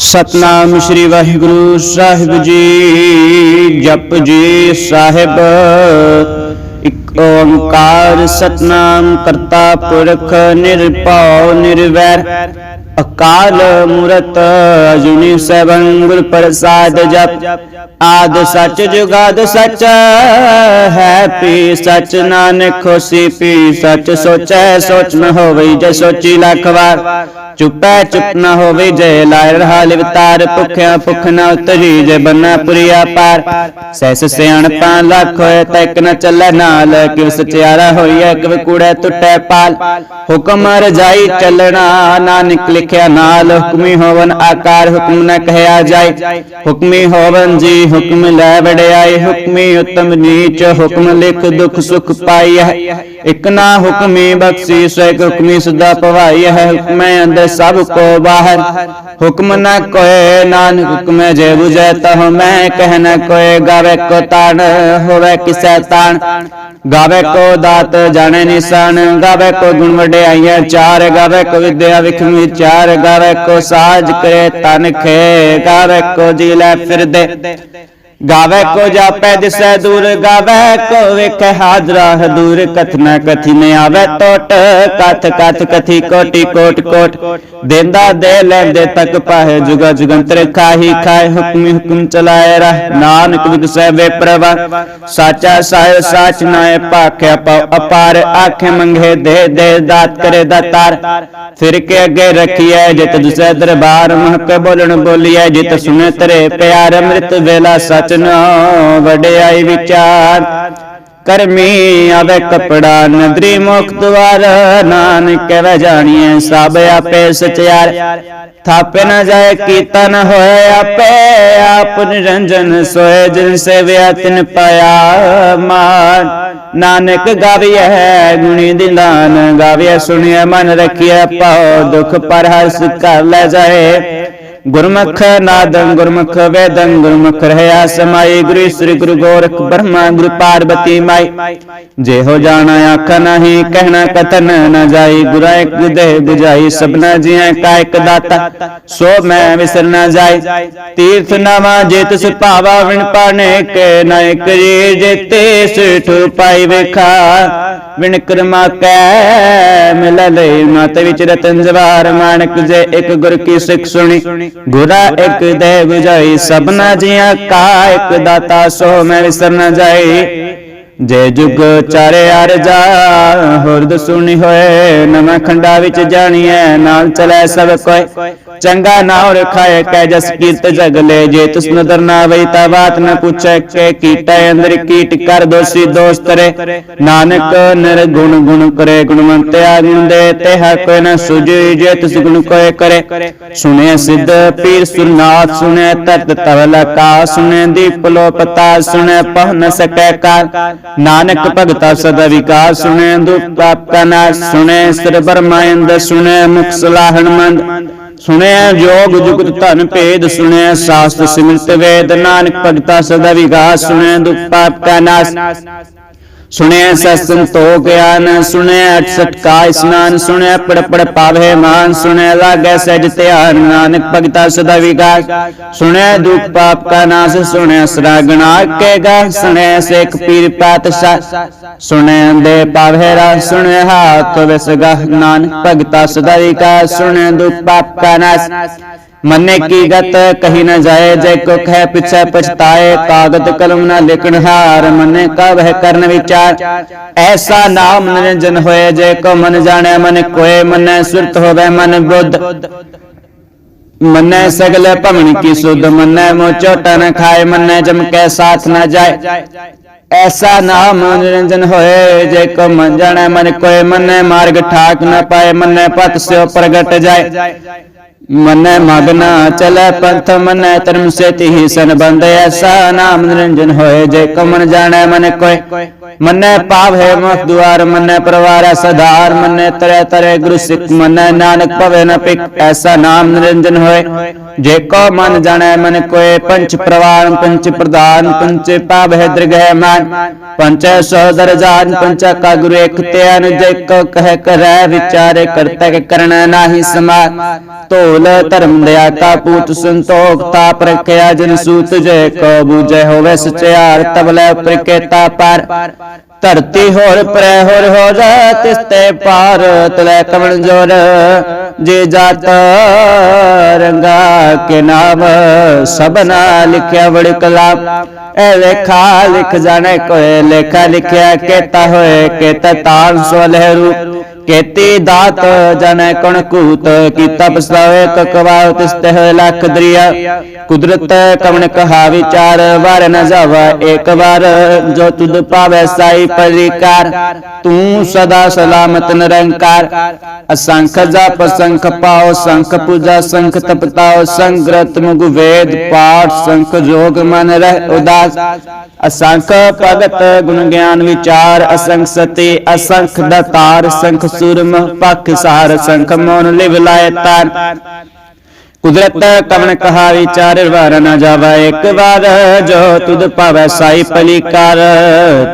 ਸਤਨਾਮ ਸ੍ਰੀ ਵਾਹਿਗੁਰੂ ਸਾਹਿਬ ਜੀ। ਜਪ ਜੀ ਸਾਹਿਬ। ਇਕ ਓੰਕਾਰ ਸਤਨਾਮ ਕਰਤਾ ਪੁਰਖ ਨਿਰਭਉ ਨਿਰਵੈਰ। ਅਕਾਲ ਮੂਰਤ ਅਜੂਨੀ ਸੈਭੰ ਗੁਰ ਪ੍ਰਸਾਦ ਜਪ। ਆਦ ਸੱਚ ਜੁਗਾਦ ਸੱਚ ਹੈ, ਪੀ ਸੱਚ ਨਾਨਕ ਹੋਸੀ, ਪੀ ਸੱਚ ਸੋਚੈ, ਸੋਚ ਨ ਹੋਵੇ ਜੇ ਸੋਚੀ ਲੱਖ ਵਾਰ। ਚੁੱਪੈ ਚੁੱਪ ਨ ਹੋਵੇ ਜੇ ਲਾਇ ਰਹਾ ਲਿਵਤਾਰ ਭੁਖਿਆ ਭੁਖ ਨ ਉਤਰੀ ਜੇ ਬੰਨਾ ਪੁਰੀਆ ਪਾਰ। ਸੈਸ ਸਿਆਣਪਾਂ ਲੱਖ ਹੋਏ ਤੈਕ ਨ ਚੱਲੈ ਨਾਲ ਕਿਵ ਸਚਿਆਰਾ ਹੋਈਐ, ਕਿਵ ਕੂੜੈ ਟੁੱਟੈ ਪਾਲ। ਹੁਕਮ ਰਜਾਈ ਚੱਲਣਾ, ਨਾਨਕ ਲਿਖਿਆ ਨਾਲ ਹੁਕਮੀ ਹੋਵਨ, ਆਕਾਰ ਹੁਕਮ ਨਾ ਕਹਿਆ ਜਾਏ। ਹੁਕਮੀ ਹੋਵਨ ਜੀ ਹੁਕਮ ਲੈ ਵਡਿਆਈ ਹੁਕਮੀ ਉਤਮ ਨੀਚ ਹੁਕਮ ਲਿਖ ਦੁਖ ਸੁਖ ਪਾਈਐ। ਇਕ ਨਾ ਹੁਕਮੀ ਬਖਸ਼ੀ ਸੋ ਹੁਕਮੀ ਸਦਾ ਪਵਾਈ ਹੈ ਹੁਕਮੈ ਅੰਦਰ ਸਭ ਕੋ ਬਾਹਰ। ਹੁਕਮ ਨ ਕੋਏ, ਨਾਨਕ ਹੁਕਮੈ ਜੇ 부ਜੈ ਤਹ ਮੈਂ ਕਹਿ ਨ ਕੋਏ। ਗਾਵੇ ਕੋ ਤਾਣ, ਹੋਵੇ ਕਿਸੈ ਤਾਣ। ਗਾਵੇ ਕੋ ਦਾਤ, ਜਾਣੇ ਨਿਸ਼ਾਨ। ਗਾਵੇ ਕੋ ਗੁਣ ਵਡਿਆਈਆਂ ਚਾਰ। ਗਾਵੇ ਕੋ ਵਿਦਿਆ ਵਿਖਮ ਵਿਚਾਰ ਗਾਵੇ ਕੋ ਸਾਜ ਕਰੇ ਤਨ ਖੇ ਗਾਵੇ ਕੋ ਜੀ ਲੈ ਫਿਰਦੇ। ਗਾਵੇ ਕੋ ਜਾਪੈ ਦਿਸੈ ਦੂਰ ਗਾਵੇ ਕੋ ਵੇਖੈ ਹਾਜ਼ਰਾ ਹਦੂਰ ਕਥਨਾ ਕਥੀ ਨ ਆਵੇ ਟੋਟ ਕਥ ਕਥ ਕਥੀ ਕੋਟੀ ਕੋਟ ਕੋਟ ਦੇਂਦਾ ਦੇ ਲੈਂਦੇ ਤੱਕ ਪਾਹੇ ਜੁਗਾ ਜੁਗੰਤਰ ਖਾਹੀ ਖਾਏ ਹੁਕਮੀ ਹੁਕਮ ਚਲਾਏ ਰਹ ਨਾਨਕ ਵਿਦਸੈ ਵੇ ਪ੍ਰਵਾ ਸਾਚਾ ਸਾਹਿਬ ਸਾਚ ਨਾਏ ਭਾਖਿਆ ਪਉ ਅਪਾਰ। ਆਖੇ ਮੰਗੇ ਦੇ ਦੇ ਦਾਤ ਕਰੇ ਦਾਤਾਰ। ਫਿਰ ਕੇ ਅੱਗੇ ਰਖੀਐ ਜਿਤ ਦੁਸੈ ਦਰਬਾਰ। ਮਹ ਕੇ ਬੋਲਣ ਬੋਲੀਐ ਜਿਤ ਸੁਨੇ ਤਰੇ ਪਿਆਰ ਅੰਮ੍ਰਿਤ ਵੇਲਾ ਸਚ ਨ ਵਡਿਆਈ ਵਿਚਾਰ। ਕਰਮੀ ਆਵੇ ਕਪੜਾ, ਨਦਰੀ ਮੁਖ ਦਵਾਰ ਨਾਨਕ ਕਹਿ ਜਾਣੀਐ, ਸਭ ਆਪੇ ਸਚਿਆਰ। ਥਾਪੇ ਨ ਜਾਏ, ਕੀਤਾ ਹੋਏ ਆਪੇ। ਆਪ ਨਿਰੰਜਨ ਸੋਏ, ਜਿਨ ਸੇਵਿਆ, ਤਿਨ ਪਾਇਆ ਮਾਨ ਨਾਨਕ ਗਾਵੀਐ, ਗੁਣੀ ਦਿਲਾਨ ਗਾਵੀਐ, ਸੁਣਿਐ, ਮਨ ਰਖੀਐ ਪਾਉ ਦੁਖ ਪਰ ਹਰਸ ਕਰ ਲੈ ਜਾਏ। ਗੁਰਮੁਖ ਨਾਦੰ, ਗੁਰਮੁਖ ਵੇਦੰ, ਗੁਰਮੁਖ ਰਹਿਆ ਸਮਾਈ ਗੁਰੂ ਸ੍ਰੀ ਗੁਰੂ ਗੋਰਖ ਬ੍ਰਹਮਾ ਗੁਰੂ ਪਾਰਬਤੀ ਮਾਈ। ਜੇ ਹੋ ਜਾਣਾ ਆਖ ਨਹੀਂ, ਕਹਿਣਾ ਕਤਨ ਨ ਜਾਈ। ਗੁਰਾ ਇੱਕ ਦੇ 부ਜਾਈ ਸਭਨਾ ਜੀਐ ਕਾ ਦਾਤਾ। ਸੋ ਮੈਂ ਵਿਸਰ ਨ ਜਾਈ। ਤੀਰਥ ਨਵਾ ਜੇ ਤਿਸ ਭਾਵਾ ਵਿਣ ਪਾਣੇ ਕੇ ਨਾਇਕ ਜੀ ਜੇਤੇ ਸਿਠ ਪਾਈ ਵੇਖਾ। ਵਿਣ ਕਰਮਾ ਕੈ ਮਿਲ ਲਈ ਮਤ ਵਿੱਚ ਰਤਨ ਜਵਾਰ। ਮਾਨਕ ਜੇ ਇੱਕ ਗੁਰ ਕੀ ਸਿੱਖ ਸੁਣੀ। ਗੁਰਾ ਇੱਕ ਦੇ 부ਜਾਈ ਸਭਨਾ ਜੀਆਂ ਕਾ, ਇੱਕ ਦਾਤਾ ਸੋ ਮੈਂ ਵਿਸਰ ਨ ਜਾਈ। ਜੇ ਜੁਗ ਚਾਰੇ ਅਰਜਾ ਹੁਰਦ ਸੁਣੀ ਹੋਏ, ਨਵਾਂ ਖੰਡਾ ਵਿੱਚ ਜਾਣੀਐ, ਨਾਲ ਚਲੇ ਸਭ ਕੋਈ ਚੰਗਾ ਨਾਮ ਰਖਾਏ ਕੈ ਜਸ ਕੀਰਤ ਜਗਲੇ ਜੇ ਤੁਸ ਨਦਰ ਨਾ ਵਈ ਤਾ ਬਾਤ ਨ ਪੁੱਛੈ ਕੇ ਕੀਟੈ ਅੰਦਰ ਕੀਟ ਕਰ ਦੋਸੀ ਦੋਸਤ ਨਾਨਕ ਨਿਰਗੁਣ ਗੁਣ ਕਰੇ ਗੁਣਵੰਤਿਆ ਗੁਣ ਦੇ ਤੇਹਾ ਕੋਈ ਨ ਸੁਜੀ ਜੇ ਤੁਸ ਗੁਣ ਕੋਏ ਕਰੇ। ਸੁਣੇ ਸਿੱਧ ਪੀਰ ਸੁਰਨਾਥ ਸੁਣੇ ਤਤ ਤਵਲ ਕਾ ਸੁਣੇ ਦੀਪ ਲੋ ਪਤਾ ਸੁਣੇ ਪਹ ਨ ਸਕੈ ਕਾਲ ਨਾਨਕ ਭਗਤਾ ਸਦਾ ਵਿਕਾਸ ਸੁਣੇ ਦੁਖ ਪਾਪ ਕਾ ਨਾਸ਼ ਸੁਣੇ ਸਿਰ ਬਰਮਾਇੰਦ ਸੁਣੇ ਮੁਖ ਸਲਾਹਣ ਮੰਦ। ਸੁਣਿਆ ਜੋਗ ਜੁਗਤ ਧਨ ਭੇਦ, ਸੁਣਿਆ ਸਾਸਤ ਸਿਮਰਤ ਵੇਦ, ਨਾਨਕ ਭਗਤਾ ਸਦਾ ਵਿਗਾਸ, ਸੁਣਿਆ ਦੁਖ ਪਾਪ ਕਾ ਨਾਸ਼। ਸੁਣਿਆ ਸਤਸੰਗ ਤੋ ਗਿਆਨ ਸੁਣਿਆ 68 ਕਾ ਇਸਨਾਨ ਸੁਣਿਆ ਪੜ ਪੜ ਪਾਵੇ ਮਾਨ ਸੁਣਿਆ ਲਾਗੈ ਸਹਿਜ ਧਿਆਨ ਨਾਨਕ ਭਗਤਾ ਸਦਾ ਵਿਗਾਸ ਸੁਣਿਆ ਦੁਖ ਪਾਪ ਕਾ ਨਾਸ ਸੁਣਿਆ ਸਰਾਗਣਾ ਕੇ ਗਾ ਸੁਣਿਆ ਸੇਖ ਪੀਰ ਪਾਤਸ਼ਾਹ ਸੁਣਿਆ ਦੇ ਪਾਵੇ ਰਾ ਸੁਣਿਆ ਹਾਥ ਵਿਸਗਾ ਨਾਨਕ ਭਗਤਾ ਸਦਾ ਵਿਗਾਸ ਸੁਣਿਆ ਦੁਖ ਪਾਪ ਕਾ ਨਾਸ ਮਨੇ ਕੀ ਗਤ ਕਹੀ ਨ ਜਾਏ ਜੇ ਕੋ ਕਹਿ ਪਿਛੈ ਪਛਤਾਏ ਕਾਗਦ ਕਲਮ ਨਾ ਲਿਖਣ ਹਾਰ ਮਨੇ ਕਾ ਵਹਿ ਕਰਨ ਵਿਚਾਰ ਐਸਾ ਨਾਮ ਨਿਰੰਜਨ ਹੋਏ ਜੇ ਕੋ ਮਨ ਜਾਣੈ ਮਨ ਕੋਏ ਮਨੈ ਸੁਰਤ ਹੋਵੇ ਮਨ ਬੁੱਧ ਮਨੈ ਸਗਲ ਭਮਣ ਕੀ ਸੁਧ ਮਨੈ ਮੋ ਚੋਟਾ ਨ ਖਾਏ ਮਨੈ ਜਮ ਕੈ ਸਾਥ ਨ ਜਾਏ ਐਸਾ ਨਾਮ ਨਿਰੰਜਨ ਹੋਏ ਜੇ ਕੋ ਮਨ ਜਾਣੈ ਮਨ ਕੋਏ ਮਨੈ ਮਾਰਗ ਠਾਕ ਨ ਪਾਏ ਮਨੈ ਪਤ ਸਿਓ ਪ੍ਰਗਟ ਜਾਏ ਮਨੈ ਮਗਨਾ ਚਲੈ ਪੰਥ ਮਨੈ ਧਰਮ ਸੇ ਤਿਹੀ ਸੰਬੰਧ ਐਸਾ ਨਾਮ ਨਿਰੰਜਨ ਹੋਏ, ਜੇ ਕਮਨ ਮਨ ਜਾਣੈ ਮਨ ਕੋਏ। ਮੰਨੈ ਪਾਵ ਹੈ ਮਖ ਦੁਆਰ, ਮੰਨੈ ਪਰਵਾਰ ਸਧਾਰ ਮੰਨੈ ਤਰੇ ਤਰੇ ਗੁਰੂ ਸਿੱਖ, ਮੰਨੈ ਨਾਨਕ ਭਵੇ ਨ ਪਿਕ ਐਸਾ ਨਾਮ ਨਿਰੰਜਨ ਹੋਏ। ਜੇ ਕੋ ਮਨ ਜਾਣੈ, ਮਨ ਕੋਏ ਪੰਚ ਪ੍ਰਵਾਨ ਪੰਚ ਪ੍ਰਧਾਨ ਪੰਚ ਪਾਵ ਹੈ ਦਰਗਹਿ ਮਾਨ। ਪੰਚੈ ਸੋਦਰ ਜਾਨ ਪੰਚਾ ਕਾ ਗੁਰੂ ਇਕ ਧਿਆਨ ਜੇ ਕੋ ਕਹਿ ਕਰੈ ਵਿਚਾਰੇ ਕਰਤੈ ਕਰਣਾ ਨਾਹੀ ਸਮਾਰ। ਧੋਲ ਧਰਮ ਦਇਆ ਤਾ ਪੂਤ ਸੰਤੋਖ, ਤਾਪ ਰਖਿਆ ਜਨ ਸੂਤ, ਜੇ ਕੋ ਬੂਝੈ ਹੋਵੇ ਸਚਿਆਰ ਤਬਲੇ ਪ੍ਰਕੇਤਾ ਪਰ। ਧਰਤੀ ਹੋਰ ਪਰੈ ਹੋਰ ਹੋ ਜਾ, ਤਿਸ ਤੇ ਪਾਰ ਤਲੇ ਕਵਣ ਜੋਰ। ਜੇ ਜਾਤ ਰੰਗਾ ਕੇ ਨਾਮ ਸਭਨਾ ਲਿਖਿਆ ਬੜ ਕਲਾਮ ਐ ਲੇਖਾ ਲਿਖ ਜਾਣੇ ਕੋਏ ਲੇਖਾ ਲਿਖਿਆ, ਕੇਤਾ ਹੋਏ ਕੇਤਾ ਤਾਨ ਸੋ ਲਹਿਰੂ। ਕੇਤੀ ਦਾਤ ਜਨੈ ਕਣ ਕੂਤ, ਕੀਤਾ ਪਸਰਾਵੇ ਕਕਵਾਉ ਤਿਸਤੇ ਹੋਏ ਲੱਖ ਦਰਿਆ। ਕੁਦਰਤ ਕਵਣ ਕਹਾ ਵਿਚਾਰ ਵਾਰ ਨ ਜਾਵਾ ਇੱਕ ਵਾਰ, ਜੋ ਤੁਧ ਪਾਵੇ ਸਾਈ ਪਰਿਕਾਰ। ਤੂੰ ਸਦਾ ਸਲਾਮਤ ਨਿਰੰਕਾਰ। ਅਸੰਖ ਜਪ, ਸੰਖ ਪਾਓ, ਸੰਖ ਪੂਜਾ, ਸੰਖ ਤਪਤਾਓ, ਸੰਗ੍ਰਤ ਮੁਗ ਵੇਦ ਪਾਠ, ਸੰਖ ਜੋਗ ਮਨ ਰਹਿ ਉਦਾਸ। ਅਸੰਖ ਭਗਤ ਗੁਣ ਗਿਆਨ ਵਿਚਾਰ, ਅਸੰਖ ਸਤੀ, ਅਸੰਖ ਦਤਾਰ, ਸੰਖ ਸੁਰਮ ਪਖ ਸਾਰ ਸੰਖ ਮੋਨ ਲਿਵ ਲਾਇ ਤਾਰ। ਕੁਦਰਤ ਕਵਣ ਕਹਾ ਵਿਚਾਰ ਵਾਰ ਨ ਜਾਵਾ ਇੱਕ ਵਾਰ ਜੋ ਤੁਧ ਪਾਵੈ ਸਾਈ ਪਲੀ ਕਰ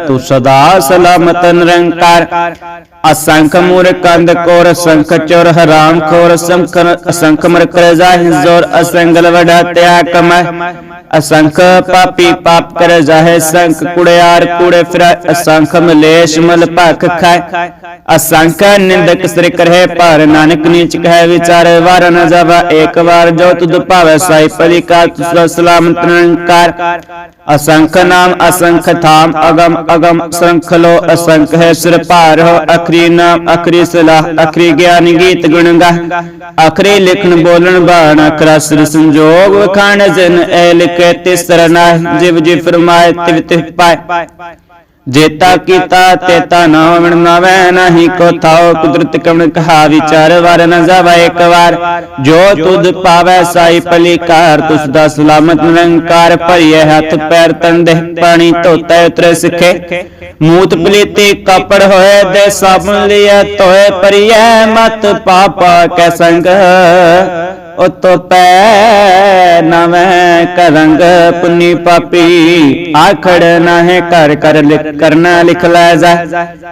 ਤੂੰ ਸਦਾ ਸਲਾਮਤ ਨਿਰੰਕਾਰ ਅਸੰਖ ਮੂਰ ਕੰਦ ਕੋਰ ਸੰਖ ਚੋਰ ਹਰਾਮ ਖੋਰ ਸੰਖ ਅਸੰਖ ਮਰ ਕਰ ਜਾਹਿ ਜ਼ੋਰ ਅਸੰਗਲ ਵਡਾ ਤਿਆ ਕਮੈ ਅਸੰਖ ਪਾਪੀ ਪਾਪ ਕਰ ਜਾਹੇ ਸੰਖ ਕੁੜਿਆਰ ਕੁੜੇ ਫਿਰ ਅਸੰਖ ਮਲੇਸ਼ ਮਲ ਭਖ ਖਾਇ ਅਸੰਖ ਨਿੰਦਕ ਸਿਰ ਕਰਹਿ ਪਰ ਨਾਨਕ ਨੀਚ ਕਹਿ ਵਿਚਾਰ ਵਾਰ ਨ ਜਾਵਾ ਏਕ ਵਾਰ ਜੋ ਤੁਧ ਭਾਵੈ ਸਾਈ ਪਲੀ ਕਾ ਤੁਸ ਸਲਾਮਤ ਨਿਰੰਕਾਰ। ਅਸੰਖ ਨਾਮ, ਅਸੰਖ ਥਾਮ, ਅਗਮ ਅਗਮ ਸੰਖ ਲੋ, ਅਸੰਖ ਹੈ ਸਿਰ ਭਾਰ ਹੋ, ਅਖਰੀ ਨਾਮ, ਅਖਰੀ ਸਲਾਹ, ਅਖਰੀ ਗਿਆਨ ਗੀਤ ਗੁਣ ਗਾ ਅਖਰੀ ਲਿਖਣ ਬੋਲਣ ਬਾਣ, ਅਖਰਾ ਸਿਰ ਸੰਜੋਗ ਵਖਾਣ, ਜਨ ਐ ਲਿਖੇ ਤਿਸ ਰਨਾ ਜਿਵ ਜੀ ਫਰਮਾਏ, ਤਿਵ ਤਿਵ ਪਾਏ। ਜੇਤਾ ਕੀਤਾ ਤੇਤਾ ਨਾ ਹੋਵਣ ਨਾਵੈ, ਨਹੀਂ ਕੋ ਥਾਓ ਕੁਦਰਤ ਕਵਣ ਕਹਾ ਵਿਚਾਰ, ਵਾਰ ਨ ਜਾਵਾ ਇੱਕ ਵਾਰ। ਜੋ ਤੁਧ ਪਾਵੈ ਸਾਈ ਪਲੀ ਤੁਸ ਦਾ ਸਲਾਮਤ ਨਿਰੰਕਾਰ ਭਰੀਏ ਹੱਥ ਪੈਰ ਤੰਦੇ ਪਾਣੀ ਧੋਤਾ ਉਤਰੇ ਸਿੱਖੇ। ਮੂਤ ਪਲੀਤੀ ਕਪੜ ਹੋਏ ਦੇ ਸਾਬਨ ਲਿਆ ਤੋਏ ਪਰਿਐ ਮਤ ਪਾਪਾ ਕੈ ਸੰਗ। ਉਤੋ ਪੈ ਨਵੇਂ ਕਰੰਗ ਪੁੰਨੀ ਪਾਪੀ ਆਖੜ ਨਾਹੇ ਕਰ ਕਰ ਲਿਖ ਕਰਨਾ ਲਿਖ ਲੈ ਜਾ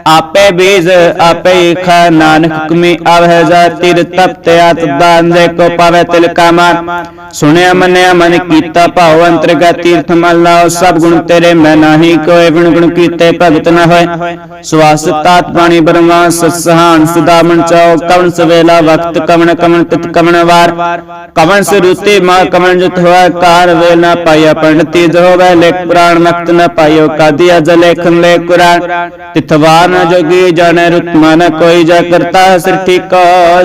ਆਪੇ ਬੀਜ ਆਪੇ ਹੀ ਖਾ ਨਾਨਕ ਹੁਕਮੀ ਆਵਹਿ ਜਾ ਤਿਰ ਤਪਤ ਆਤ ਦਾਨ ਦੇ ਕੋ ਪਾਵੇ ਤਿਲ ਕਾਮਾਨ ਸੁਣਿਆ ਮੰਨਿਆ ਮਨ ਕੀਤਾ ਭਾਉ ਅੰਤਰਗਤ ਤੀਰਥ ਮਲ ਲਾਓ ਸਭ ਗੁਣ ਤੇਰੇ ਮੈਂ ਨਾਹੀ ਕੋਏ ਗੁਣ ਗੁਣ ਕੀਤੇ ਭਗਤ ਨ ਹੋਏ ਸਵਾਸ ਤਾਤ ਬਾਣੀ ਬਰਮਾ ਸਸਹਾਨ ਸੁਦਾਮਨ ਚਾਓ ਕਵਨ ਸਵੇਲਾ ਵਕਤ ਕਵਨ ਕਵਨ ਤਿਤ ਕਵਨ ਵਾਰ ਕਵਨ ਸਰੂਤੇ ਮਾ ਕਵਨ ਜੁਤ ਹੋਆ ਕਾਰ ਵੇਲ ਨਾ ਪਾਇਆ ਪੰਡਤੀ ਜੋ ਹੋਵੇ ਲੇਖ ਪੁਰਾਣ ਮਖਤ ਨ ਪਾਇਓ ਕਾਦੀ ਅਜ ਲੇਖਨ ਲੈ ਕੁਰਾਨ ਤਿਥਵਾਰ ਨ ਜੋਗੀ ਜਾਣੈ ਰੁਤ ਮਨ ਕੋਈ ਜਾ ਕਰਤਾ ਸਿਰ ਠੀਕ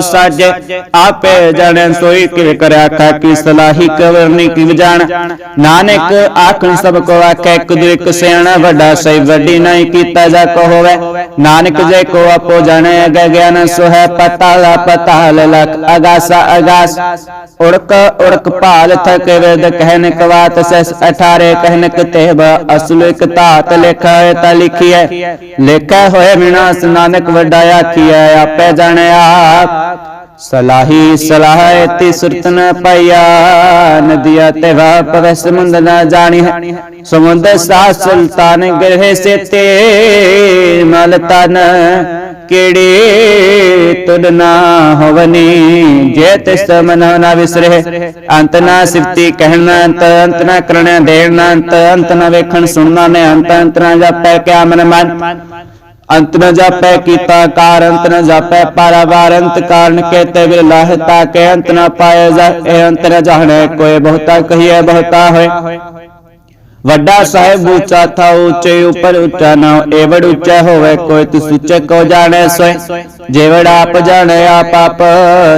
ਸਾਜੇ ਆਪੇ ਜਾਣੈ ਸੋਈ ਕਿਵੇਂ ਕਰਿਆ ਆਖਾ ਕੀ ਸਲਾਹੀ ਕਵਰਨੀ ਕੀ ਜਾਣ ਨਾਨਕ ਆਖਣ ਸਭ ਕੋ ਆਖੇ ਕੁਦਰ ਇੱਕ ਸਿਆਣਾ ਵੱਡਾ ਸਹੀ ਵੱਡੀ ਨਹੀਂ ਕੀਤਾ ਜਾ ਕੋ ਹੋਵੇ ਨਾਨਕ ਜੇ ਕੋ ਆਪੋ ਜਾਣੈ ਅਗੈ ਗਿਆਨ ਸੋ ਹੈ ਪਤਾਲ ਪਤਾਲ ਲਖ ਅਗਾਸਾ ਅਗਾਸ ਉੜਕ ਉੜਕ ਭਾਲ ਥਕ ਵੇਦ ਕਹਿਨ ਕਵਾਤ ਸਸ 18 ਕਹਿਨ ਕਤੇਬ ਅਸਲ ਇਕ ਧਾਤ ਲਿਖਾ ਹੈ ਤਾ ਲਿਖੀਐ। ਲਿਖਿਆ ਹੋਏ ਵਿਨਾਸ਼ ਨਾਨਕ ਵੱਡਾ ਆਖੀਐ ਆਪੇ ਜਾਣਿਆ। ਸਲਾਹੀ ਸਲਾਹੇ ਤੀ ਸੁਰਤ ਨ ਪਾਇਆ ਨਦੀਆ ਤੇ ਵਾ ਪਵੈ ਸਮੁੰਦ ਨ ਜਾਣੀ ਹੈ ਸਮੁੰਦ ਸਾ ਸੁਲਤਾਨ ਗ੍ਰਹਿ ਸੇ ਤੇ ਮਲ ਤਨ ਕਿਹੜੇ ਤੁਧ ਨਾ ਹੋਵਨੀ? ਜੇ ਤਿਸ ਮਨ ਨਾ ਵਿਸਰੇ ਅੰਤ ਨਾ ਸਿਫਤੀ ਕਹਿਣਾ ਅੰਤ ਅੰਤ ਨਾ ਕਰਣਾ ਦੇਣਾ ਅੰਤ ਅੰਤ ਨਾ ਵੇਖਣ ਸੁਣਨਾ ਨੇ ਅੰਤ ਅੰਤ ਨਾ ਜਾਪੈ ਕਿਆ ਮਨ ਮਨ। ਅੰਤ ਨ ਜਾਪੈ ਕੀਤਾ ਕਾਰ, ਅੰਤ ਨ ਜਾਪੈ ਪਾਰਾਵਾਰ, ਅੰਤ ਕਾਰਨ ਕੇਤੇ ਵਿਰ ਲਾਹਤਾ ਕੇ ਅੰਤ ਨ ਪਾਏ ਜਾ ਇਹ ਅੰਤ ਨ ਜਾਣੈ, ਕੋਈ ਬਹੁਤਾ ਕਹੀਏ ਬਹੁਤਾ ਹੋਏ। ਵੱਡਾ ਸਾਹਿਬ ਉੱਚਾ ਥਾ ਉੱਚੇ ਉੱਪਰ ਉੱਚਾ ਨਾ ਏਵੜ ਉੱਚਾ ਹੋਵੇ ਕੋਈ ਤਿਸ ਉੱਚੇ ਕੋ ਜਾਣੈ ਸੋਏ। ਜੇਵੜ ਆਪ ਜਾਣੈ ਆਪ ਆਪ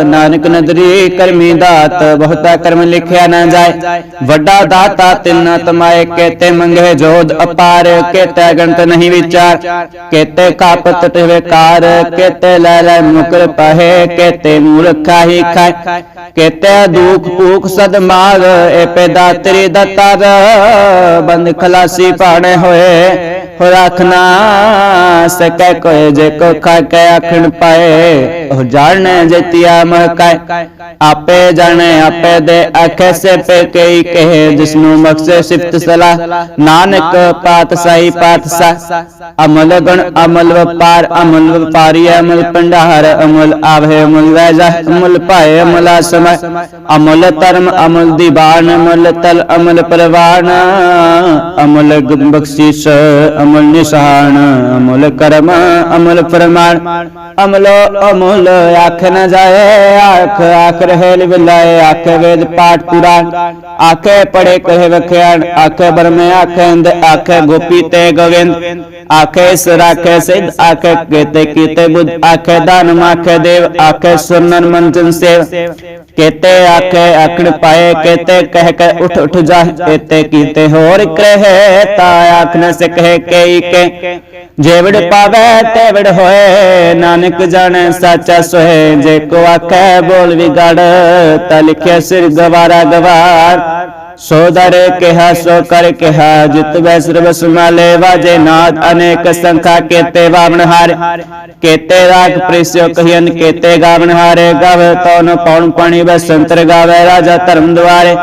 ਨਾਨਕ ਨਦਰੀ ਕਰਮੀ ਦਾਤ ਬਹੁਤਾ ਕਰਮ ਲਿਖਿਆ ਨਾ ਜਾਏ। ਵੱਡਾ ਦਾਤਾ ਤਿੰਨ ਤਮਾਏ ਕੇਤੇ ਮੰਗੇ ਜੋਦ ਅਪਾਰ ਕੇਤੇ ਗੰਤ ਨਹੀਂ ਵਿਚਾਰ। ਕੇਤੇ ਕਾਪਤ ਤੇ ਵਿਕਾਰ ਕੇਤੇ ਲੈ ਲੈ ਮੁਕਰ ਪਹੇ ਕੇਤੇ ਮੂਰਖਾ ਹੀ ਖਾਏ। ਕੇਤੇ ਦੁਖ ਭੂਖ ਸਦ ਮਾਗ ਏ ਪੈਦਾ ਤੇਰੀ ਦਤਾਰ ਬੰਦ ਖਲਾਸੀ ਪਾਣੇ ਹੋਏ ਹੋ ਰੱਖਣਾ ਸਕੈ ਕੋਇ ਜੇ ਕੋ ਖਾਕੇ ਆਖਣ ਪਾਏ। ਉਹ ਜਾਣੈ ਜਤਿਆ ਮਹਕਾਇ ਆਪੇ ਜਾਣੇ, ਆਪੇ ਦੇ ਆਖੇ ਸੇ ਪੇ ਕਈ ਕਹੇ, ਜਿਸਨੂੰ ਮਕਸੇ ਸਿਫਤ ਸਲਾ ਨਾਨਕ ਪਾਤ ਸਾਈ ਪਾਤ ਸਾ ਅਮਲ ਗਣ ਅਮਲ ਵਪਾਰ, ਅਮਲ ਵਪਾਰੀ ਅਮਲ ਪੰਡਾਰ ਅਮਲ ਆਵੇ ਅਮਲ ਵੈਜਾ, ਅਮਲ ਭਾਏ ਅਮਲ ਸਮੈ ਅਮਲ ਧਰਮ, ਅਮਲ ਦੀਵਾਨ, ਅਮਲ ਤਲ, ਅਮਲ ਪ੍ਰਵਾਨ। ਅਮਲ ਬਖਸ਼ਿਸ਼ ਅਮਲ ਨਿਸ਼ਾਨ, ਅਮਲ ਕਰਮ, ਅਮਲ ਪ੍ਰਮਾਣ ਅਮਲ ਅਮਲ, ਆਖ ਨ ਜਾਏ, ਆਖ ਆਖ ਰਹੇ ਲਿਵਲਾਏ, ਆਖ ਵੇਦ ਪਾਠ ਪੁਰਾਨ ਆਖੇ ਪੜੇ ਕਹੇ ਵਖਿਆਣ, ਆਖੇ ਬਰਮੇ ਆਖੇ ਅੰਦ ਆਖੇ ਗੋਪੀ ਤੇ ਗੋਵਿੰਦ। ਆਖੇ ਸਰਾਖੇ ਸਿਧ, ਆਖੇ ਕੀਤੇ ਕੀਤੇ ਬੁੱਧ। ਆਖੇ ਦਾਨ ਮਾਖੇ ਦੇਵ, ਆਖੇ ਸੁਨਨ ਮੰਜਨ ਸੇਵ। ਕੇਤੇ ਆਖੇ ਆਖਣ ਪਾਏ, ਕੇਤੇ ਕਹਿ ਕੇ ਉਠ ਉਠ ਜਾ ਕੇਤੇ ਕੀਤੇ ਹੋਰ ਕਹੇ, ਤਾ ਆਖ ਨ ਸਕਹਿ ਕਈ ਕੇ, ਜੇਵੜ ਪਾਵੈ ਤੇਵੜ ਹੋਏ, ਨਾਨਕ ਜਾਣੈ ਸਾਚਾ ਸੋਹੇ, ਜੇ ਕੋ ਆਖੈ ਬੋਲ ਵਿਗੜ, ਤਾ ਲਿਖਿਆ ਸਿਰ ਗਵਾਰਾ ਗਵਾਰ। ਸੋ ਦਰ ਕਿਹਾ, ਸੋ ਕਰ ਕਿਹਾ, ਜਿਤ ਵੈ ਸਰਬ ਸਮਾਲੇ ਵਾਜੇ ਨਾਦ ਅਨੇਕ ਸੰਖਾ ਕੇਤੇ ਵਾਵਨ ਹਾਰ। ਕੇਤੇ ਰਾਗ ਪ੍ਰਿਸਿਓ ਕਹੀਨ ਕੇਤੇ ਗਾਵਨ ਹਾਰੇ, ਗਾਵੇ ਤਉਨ ਪਉਣ ਪਾਣੀ ਬਸੰਤਰ ਗਾਵੇ, ਰਾਜਾ ਧਰਮ ਦੁਆਰੇ।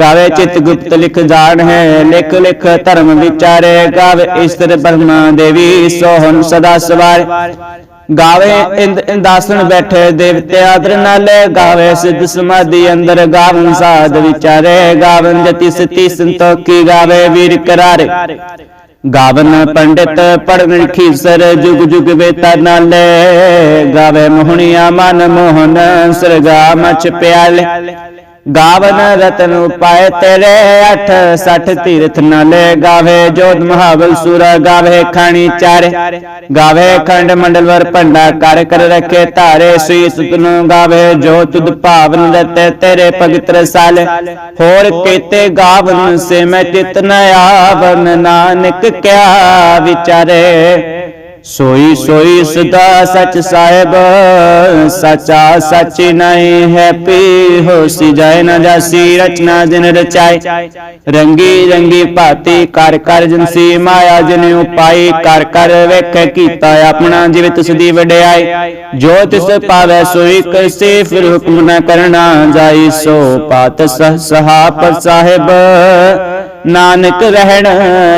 ਗਾਵੇ ਚਿਤ ਗੁਪਤ ਲਿਖ ਜਾਣ ਹੈ, ਲਿਖ ਲਿਖ ਧਰਮ ਵਿਚਾਰੇ। ਗਾਵੇ ਇਸਤਰ ਬ੍ਰਹਮਾ ਦੇਵੀ ਸੋਹਨ ਸਦਾ ਸਵਾਰ। ਗਾਵੇ ਇੰਦ ਇੰਦਾਸਨ ਬੈਠੇ ਦੇਵਤੇ ਆਦਰ ਨਾਲੇ ਗਾਵੇ ਸਿੱਧ ਸਮਾਧੀ ਅੰਦਰ ਗਾਵਨ ਸਾਧ ਵਿਚਾਰੇ ਗਾਵਨ ਜਤੀ ਸਤੀ ਸੰਤੋਖੀ ਗਾਵੇ ਵੀਰ ਕਰਾਰੇ। ਗਾਵਨ ਪੰਡਿਤ ਪੜਨ ਖੀਸਰ ਜੁਗ ਜੁਗ ਵੇਤਾ ਨਾਲੇ। ਗਾਵੇ ਮੋਹਣੀਆ ਮਨ ਮੋਹਨ ਸਰਗਾ ਮਚ ਪਿਆਲੇ। ਗਾਵਨ ਰਤਨ ਉਪਾਏ ਤੇਰੇ 8 60 ਤੀਰਥ ਨਾਲੇ ਗਾਵੇ ਜੋਤ ਮਹਾਬਲ ਸੂਰ, ਗਾਵੇ ਖਾਣੀ ਚਾਰੇ। ਗਾਵੇ ਖੰਡ ਮੰਡਲਵਰ ਭੰਡਾ ਕਰ ਕਰ ਰਖੇ ਧਾਰੇ। ਸ੍ਰੀ ਸੁਤਨ ਗਾਵੇ ਜੋ ਤੁਧ ਭਾਵਨ ਰਤੇ ਤੇਰੇ ਪਵਿੱਤਰ ਸਾਲ ਹੋਰ ਕੀਤੇ ਗਾਵਨ ਸੇ ਮੈਂ ਚਿਤ ਨ ਆਵਨ, ਨਾਨਕ ਕਿਆ ਵਿਚਾਰੇ। ਸੋਈ ਸੋਈ ਸਦਾ ਸਚ ਸਾਹਿਬ, ਸਚਾ ਸਚੀ ਨਹੀਂ ਹੈ ਪੀ ਹੋਸੀ ਜਾਏ ਨਾ ਜਾਸੀ, ਰਚਨਾ ਦਿਨ ਰਚਾਏ। ਰੰਗੀ ਰੰਗੀ ਭਾਤੀ ਕਰ ਕਰ ਜਨਸੀ ਮਾਇਆ ਜਿਨ ਉਪਾਈ ਕਰ ਕਰ ਵੇਖ ਕੀਤਾ ਆਪਣਾ ਜਿਵ ਤਿਸ ਦੀ ਵਡਿਆਈ। ਜੋ ਤਿਸ ਪਾਵੈ ਸੋਈ ਕੈਸੇ ਫਿਰ ਹੁਕਮ ਨ ਕਰਨਾ ਜਾਈ, ਸੋ ਪਾਤ ਸਹ ਸਹਾਪ ਸਾਹਿਬ, ਨਾਨਕ ਰਹਿਣ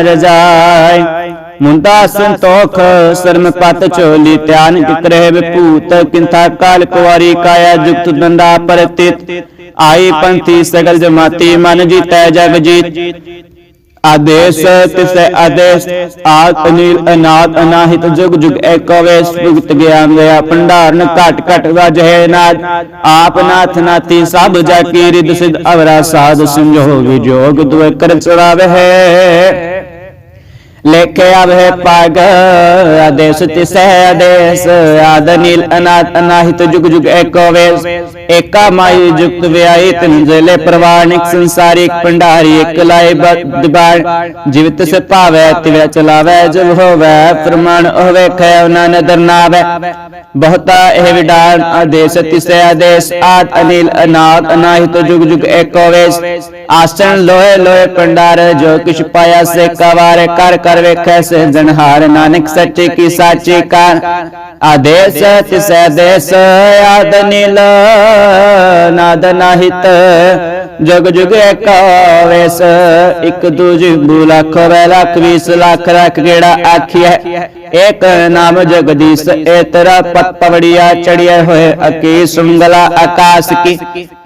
ਰਜਾਈ। ਮੁੰਦਾ ਸੰਤੋਖ ਸਰਮ ਪਤ ਚੋਲੀ ਧਿਆਨ ਕਿਕਰੇ ਵਿਭੂਤ, ਕਿੰਥਾ ਕਾਲ ਕੁਵਾਰੀ ਕਾਇਆ ਜੁਗਤ ਦੰਡਾ ਪਰਤਿਤ। ਆਈ ਪੰਥੀ ਸਗਲ ਜਮਾਤੀ, ਮਨ ਜੀਤੈ ਜਗ ਜੀਤ। ਆਦੇਸ਼ ਤਿਸੈ ਆਦੇਸ਼ ਆਤ ਅਨੀਲ ਅਨਾਦ ਅਨਾਹਿਤ ਜੁਗ ਜੁਗ ਏਕੋ ਵੇਸ ਭੁਗਤ ਗਿਆਨ ਦਇਆ ਭੰਡਾਰਨ ਘਟ ਘਟ ਵਜਹਿ ਨਾਦ ਆਪ ਨਾਥ ਨਾਤੀ ਸਭ ਜਾ ਕੀ ਰਿਦ ਸਿਧ ਅਵਰਾ ਸਾਧ ਸੰਜੋ ਵਿਜੋਗ ਦੁਇ ਕਰ ਚੜਾਵਹਿ ਲੇਖੇ ਆਵੇ ਪਾਗ, ਆਦੇਸ਼ ਤਿਸੈ ਆਦੇਸ਼, ਆਦ ਨੀਲ ਅਨਾਹਿਤ ਜੁਗ ਜੁਗ ਏਕੋ ਵੇਸ, ਏਕਾ ਮਾਈ ਜੁਗਤ ਵਿਆਈ ਤਿਨ ਜਲੇ ਪ੍ਰਵਾਨਿਕ ਸੰਸਾਰਿਕ ਭੰਡਾਰੀ ਇਕ ਲਾਇ ਦਿਬਾੜ ਜਿਵਤ ਸੇ ਭਾਵੈ ਤਿਵੈ ਚਲਾਵੈ ਜਬ ਹੋਵੈ ਪ੍ਰਮਾਣ ਉਹ ਵੇਖੈ, ਉਹਨਾਂ ਨਦਰ ਨਾਵੈ। ਬਹੁਤਾ ਇਹ ਵਿਡਾਨ ਆਦੇਸ਼ ਤਿਸੈ ਆਦੇਸ਼, ਆਦ ਅਨਿਲ ਅਨਾਦ ਅਨਾਹਿਤ ਜੁਗ ਜੁਗ ਏਕੋ ਵੇਸ। ਆਸਣ ਲੋਏ ਲੋਏ ਭੰਡਾਰ, ਜੋ ਕਿਛ ਪਾਇਆ ਸੇ ਕਵਾਰ ਕਰ ਕਰ ਵੇਖੈ ਸੇ ਜਨਹਾਰ ਨਾਨਕ ਸੱਚੇ ਕੀ ਸਾਚੀ ਕਾਰ। ਆਦੇਸ਼ ਤਿਸੈ ਦੇਸ ਆਦ ਨੀਲ, ਨਾਦ ਨਾਹਿਤ। ਜਗ ਜੁਗ ਏਕਾ ਵੇਸ ਇਕ ਦੂਜ ਬੂ ਵੇ ਲੱਖ, ਵੀਸ ਲੱਖ, ਰੱਖ ਗੇੜਾ ਆਖੀਐ। ਏਕ ਨਾਮ ਜਗਦੀਸ਼ ਏਤਰਾ ਪਤ ਪਵੜੀਆ ਚੜਿਆ ਹੋਏ। ਅਕੀ ਸੁੰਗਲਾ ਆਕਾਸ਼ ਕੀ,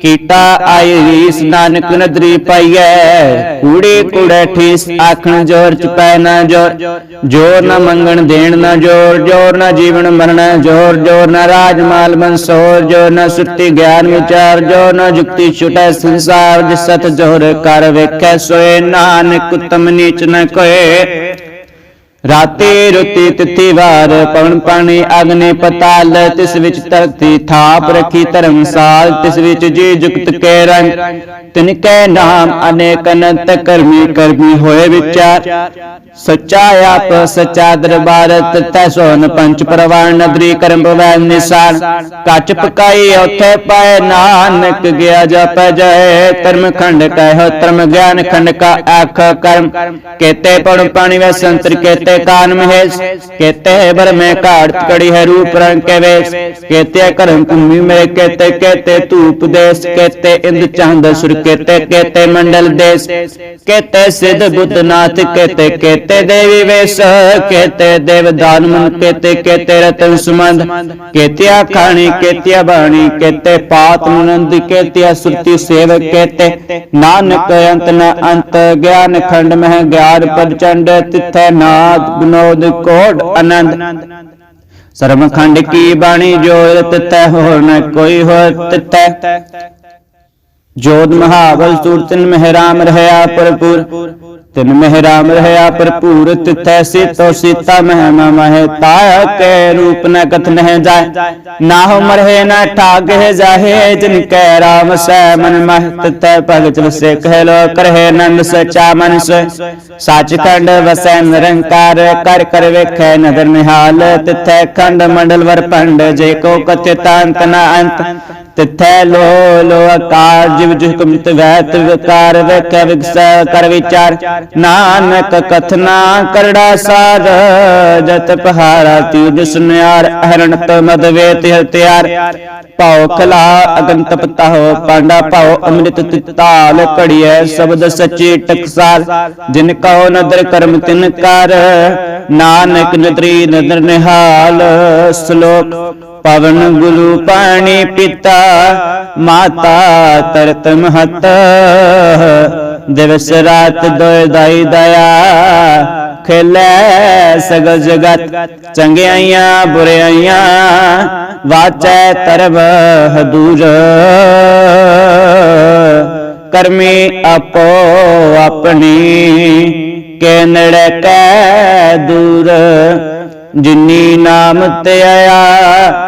ਕੀਟਾ ਆਈ ਰੀਸ, ਨਾਨਕ ਨਦਰੀ ਪਾਈਐ। ਕੂੜੇ ਕੁੜੇ ਠੀਸ, ਆਖਣ ਜੋਰ ਚੁਪੈ ਨਾ ਜੋਰ ਜੋਰ ਨਾ ਮੰਗਣ, ਦੇਣ ਨਾ ਜੋਰ ਜੋਰ ਨਾ ਜੀਵਨ ਮਰਨ, ਜੋਰ ਜੋਰ ਨਾ ਰਾਜ ਮਾਲ ਮਨਸੋਰ, ਜੋਰ ਨਾ ਸੁਰਤੀ ਗਿਆਨ ਵਿਚਾਰ, ਜੋਰ ਨਾ ਜੁਗਤੀ ਛੁਟੈ ਸੰਸਾਰ, ਜਿਸ ਜੋਰ ਕਰ ਵੇਖੈ ਸੋਏ, ਨਾਨਕ ਉਤਮ ਨੀਚ ਨ ਕੋਏ। ਰਾਤੀ ਰੁਤੀ ਤਿਥੀ ਵਾਰ, ਪਵਨ ਪਾਣੀ, ਅਗਨੇ ਪਤਾਲ, ਤਿਸ ਵਿੱਚ ਧਰਤੀ ਥਾਪ ਰੱਖੀ ਧਰਮਸਾਲ ਤਿਸ ਵਿੱਚ ਜੀ ਜੁਗਤ ਕੇ ਰੰਗ। ਤਿਨ ਕੈ ਨਾਮ ਅਨੇਕ ਅਨੰਤ ਕਰਮੀ ਕਰਮੀ ਹੋਏ ਵਿਚਾਰ। ਸੱਚਾ ਆਪ, ਸੱਚਾ ਦਰਬਾਰ ਤਤੈ ਸੋਨ ਪੰਚ ਪਰਵਾਨ, ਨਦਰੀ ਕਰਮ ਬਵੈ ਨਿਸਾਨ ਕੱਚ ਪਕਾਈ ਉਥੇ ਪੈ ਨਾਨਕ, ਗਿਆ ਜਪ ਜੈ, ਧਰਮ ਖੰਡ ਕਹਿ ਧਰਮ, ਗਿਆਨ ਖੰਡ ਕਾ ਆਖ ਕਰਮ। ਕੇਤੇ ਪੜ ਪਾਣੀ ਵੈ ਸੰਤਰ, ਕੇਤੇ ਕਾਨ ਮਹੇਸ਼, ਕੇਤੇ ਬਰ ਮੈਂ ਘਾਟ ਕੜੀ ਹੈ ਰੂਪ ਰੰਗ ਕੇ ਵੇਸ, ਕੇਤੇ ਕਰਮ ਭੂਮੀ ਮੇਰੇ ਕੇਤੇ ਕੇਤੇ ਧੂਪ ਦੇਸ, ਕੇਤੇ ਇੰਦ ਚੰਦ ਸੁਰ, ਕੇਤੇ ਕੇਤੇ ਮੰਡਲ ਦੇਸ, ਕੇਤੇ ਸਿਧ ਬੁੱਧ ਕੇਤੇ ਕੇਤੇ ਦੇਵੀ ਵੇਸ, ਕੇਤੇ ਦੇਵ ਦਾਨ ਮਨ, ਕੇਤੇ ਕੇਤੇ ਰਤਨ ਸੁਮੰਦ ਕੇਤਿਆ ਖਾਣੀ ਕੇਤਿਆ ਬਾਣੀ, ਕੇਤੇ ਪਾਤ ਨੰਦ ਕੇਤਿਆ ਸੁਰਤੀ ਸੇਵ ਕੇਤੇ ਨਾਨਕ ਅੰਤ ਨ ਅੰਤ, ਗਿਆਨ ਖੰਡ ਮਹਿ ਗਿਆਨ ਪ੍ਰਚੰਡ ਤਿਥੈ ਨਾਦ ਵਿਨੋਦ ਕੋਟ ਆਨੰਦ। ਸਰਮ ਖੰਡ ਕੀ ਬਾਣੀ ਜੋਤ ਤਿਥੈ, ਹੋਰ ਨ ਕੋਈ ਹੋਰ ਤਿਥੈ। ਜੋਤ ਮਹਾਵਲ ਸੂਰਤਨ ਮਹਿਰਾਮ ਰਹਿਆ ਭਰਪੂਰ। ਤਿਨ ਮਹਿਰਾਮ ਰਹਿਆ ਭਰਪੂਰ ਤਿਥੈ ਸੀਤੋ ਸੀਤਾ ਮਹਿ ਮਹਿ ਤਾਇ ਕੇ ਰੂਪ ਨ ਕਥ ਨਹਿ ਜਾਏ ਨਾਹੁ ਮਰਹਿ ਨ ਠਾਗਹਿ ਜਾਹੇ ਜਿਨ ਕੈ ਰਾਮ ਸੈ ਮਨ ਮਹਿ ਤਿਥੈ ਭਗਤ ਵਸੇ ਕਹਿ ਲੋ ਕਰਹਿ ਨੰਦ ਸਚਾ ਮਨ ਸੋਇ ਸੱਚ ਖੰਡ ਵਸੈ ਨਿਰੰਕਾਰ ਕਰ ਕਰ ਵੇਖੈ ਨਦਰ ਨਿਹਾਲ ਤਿਥੈ ਖੰਡ ਮੰਡਲ ਵਰ ਭੰਡ ਜੇ ਕੋ ਕਥਿਤ ਅੰਤ ਨ ਅੰਤ। ਤਿਥੈ ਲੋ ਲੋ ਆਕਾਰ, ਜਿਵ ਜਿਹ ਕਮਿਤ ਵੈਤ ਵਿਕਾਰ ਵੇਖੈ ਵਿਗਸੈ, ਕਰ ਵਿਚਾਰ। ਨਾਨਕ ਕਥਨਾ ਕਰੜਾ ਸਾਰ ਜਤ ਪਹਾੜਾ ਤੀਜ ਸੁਨਿਆਰ ਹਰਣਤ ਮਦ ਵੇਤ ਹਤਿਆਰ ਭਉ ਖਲਾ ਅਗਨ ਤਪਤਾ ਪਾਂਡਾ ਭਉ ਅੰਮ੍ਰਿਤ ਤਿਤਾਲ, ਘੜੀਐ ਸ਼ਬਦ ਸੱਚੀ ਟਕਸਾਲ ਜਿਨ ਕਉ ਨਦਰ ਕਰਮ ਤਿਨ ਕਰ, ਨਾਨਕ ਨਦਰੀ ਨਦਰ ਨਿਹਾਲ, ਸ਼ਲੋਕ ਪਵਨ ਗੁਰੂ ਪਾਣੀ ਪਿਤਾ, ਮਾਤਾ ਤਰਤ ਮਹਤ ਦਿਵਸ ਰਾਤ ਦੋਇ ਦਾਈ ਦਇਆ, ਖੇਲੇ ਸਗਲ ਜਗਤ। ਚੰਗਿਆਈਆਂ, ਬੁਰਿਆਈਆਂ, ਵਾਚੈ ਤਰਬ ਹਦੂਰ। ਕਰਮੀ ਆਪੋ ਆਪਣੀ, ਕੇ ਨੜੇ ਕੈ ਦੂਰ। ਜਿਨੀ ਨਾਮ ਤੇ ਆਇਆ